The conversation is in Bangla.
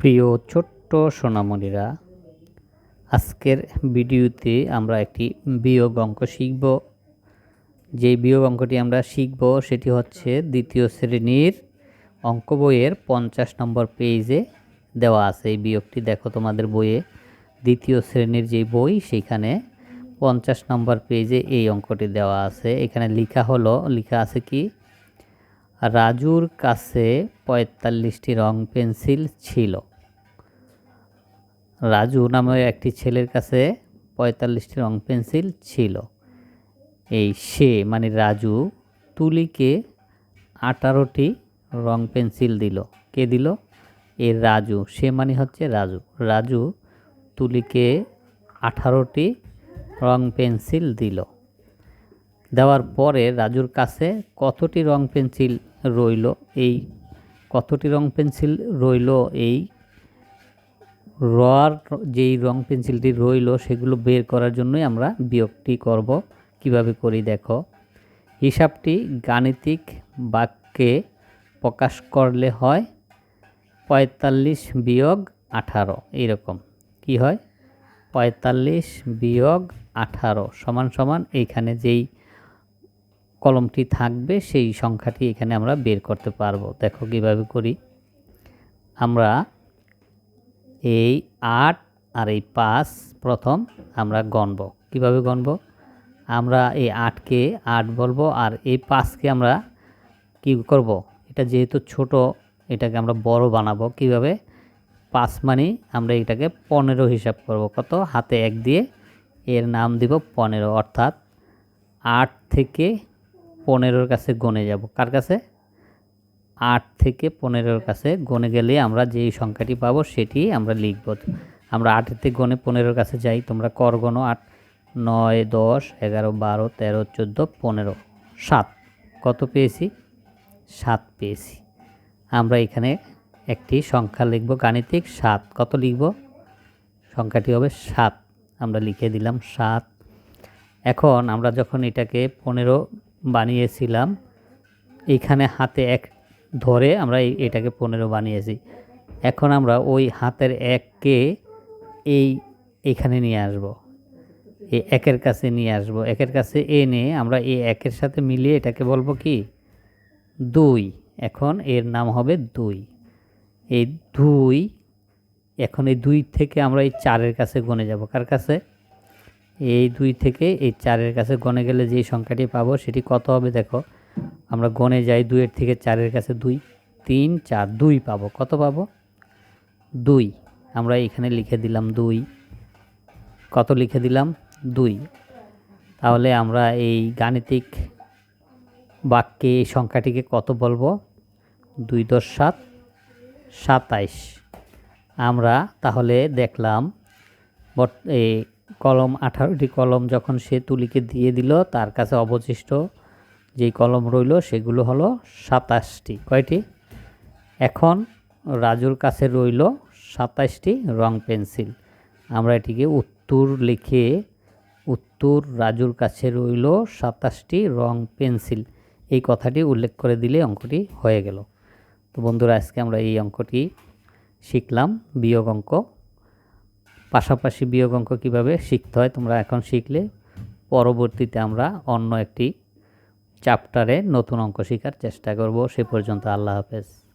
প্রিয় ছোট্ট সোনামণিরা, আজকের ভিডিওতে আমরা একটি বিয়োগ অঙ্ক শিখব। যে বিয়োগ অঙ্কটি আমরা শিখব সেটি হচ্ছে দ্বিতীয় শ্রেণির অঙ্ক বইয়ের পঞ্চাশ নম্বর পেজে দেওয়া আছে। এই বিয়োগটি দেখো তোমাদের বইয়ে, দ্বিতীয় শ্রেণির যে বই সেখানে পঞ্চাশ নম্বর পেজে এই অঙ্কটি দেওয়া আছে। এখানে লেখা হলো, লেখা আছে কি? রাজুর কাছে পঁয়তাল্লিশটি রং পেন্সিল ছিল। রাজু নামে একটি ছেলের কাছে পঁয়তাল্লিশটি রং পেন্সিল ছিল। এই সে মানে রাজু, তুলিকে আঠারোটি রং পেন্সিল দিল। কে দিল? এ রাজু, সে মানে হচ্ছে রাজু। রাজু তুলিকে আঠারোটি রং পেন্সিল দিল। দেওয়ার পরে রাজুর কাছে কতটি রং পেন্সিল রইল এই, কতটি রং পেন্সিল রইল এই? রর যেই রং পেন্সিলটি রইল সেগুলো বের করার জন্যই আমরা বিয়োগটি করব। কীভাবে করি দেখো, হিসাবটি গাণিতিক বাক্যে প্রকাশ করলে হয় পঁয়তাল্লিশ বিয়োগ আঠারো, এইরকম। কি হয়? পঁয়তাল্লিশ বিয়োগ আঠারো, সমান সমান এইখানে যেই কলমটি থাকবে, সেই সংখ্যাটি এখানে আমরা বের করতে পারব। দেখো কীভাবে করি। আমরা এই আট আর এই পাঁচ প্রথম আমরা গণব। কীভাবে গণব? আমরা এই আটকে আট বলব আর এই পাঁচকে আমরা কি করব? এটা যেহেতু ছোট, এটাকে আমরা বড় বানাবো। কীভাবে? পাঁচ মানে আমরা এটাকে পনেরো হিসাব করব। কত? হাতে এক দিয়ে এর নাম দিব পনেরো। অর্থাৎ আট থেকে পনেরোর কাছে গনে যাব। কার কাছে? আট থেকে পনেরোর কাছে গনে গেলে আমরা যেই সংখ্যাটি পাবো সেটি আমরা লিখব। আমরা আটের থেকে গনে পনেরোর কাছে যাই, তোমরা কর গণো আট, নয়, দশ, এগারো, বারো, তেরো, চোদ্দ, পনেরো, সাত। কত পেয়েছি? সাত পেয়েছি। আমরা এখানে একটি সংখ্যা লিখব, গাণিতিক সাত। কত লিখব? সংখ্যাটি হবে সাত। আমরা লিখে দিলাম সাত। এখন আমরা যখন এটাকে পনেরো বানিয়েছিলাম। এইখানে হাতে এক ধরে আমরা এটাকে পনেরো বানিয়েছি। এখন আমরা ওই হাতের এককে এই এখানে নিয়ে আসব। এই একের কাছে নিয়ে আসব। একের কাছে এনে আমরা এই একের সাথে মিলিয়ে এটাকে বলব কি? দুই। এখন এর নাম হবে দুই। এই দুই এখন এই দুই থেকে আমরা এই চারের কাছে গনে যাব। কার কাছে? এই দুই থেকে এই চারের কাছে গনে গেলে যেই সংখ্যাটি পাবো সেটি কত হবে দেখো? আমরা গনে যাই দুইয়ের থেকে চারের কাছে দুই, তিন, চার, দুই পাবো। কত পাবো? দুই। আমরা এখানে লিখে দিলাম দুই। কত লিখে দিলাম? দুই। তাহলে আমরা এই গাণিতিক বাক্যে এই সংখ্যাটিকে কত বলব? দুই দশ সাত, সাতাইশ। আমরা তাহলে দেখলাম বট কলম আঠারোটি কলম যখন সে তুলিকে দিয়ে দিল, তার কাছে অবশিষ্ট যেই কলম রইল, সেগুলো হলো সাতাশটি। কয়টি? এখন রাজুর কাছে রইল সাতাশটি রং পেন্সিল। আমরা এটিকে উত্তর লিখে, উত্তর রাজুর কাছে রইল সাতাশটি রং পেন্সিল। এই কথাটি উল্লেখ করে দিলে অঙ্কটি হয়ে গেল। তো বন্ধুরা, আজকে আমরা এই অঙ্কটি শিখলাম, বিয়োগ অঙ্ক। পাশাপাশি বিয়োগ অঙ্ক কীভাবে শিখতে হয় তোমরা এখন শিখলে। পরবর্তীতে আমরা অন্য একটি চ্যাপ্টারে নতুন অঙ্ক শেখার চেষ্টা করব। সে পর্যন্ত আল্লাহ হাফেজ।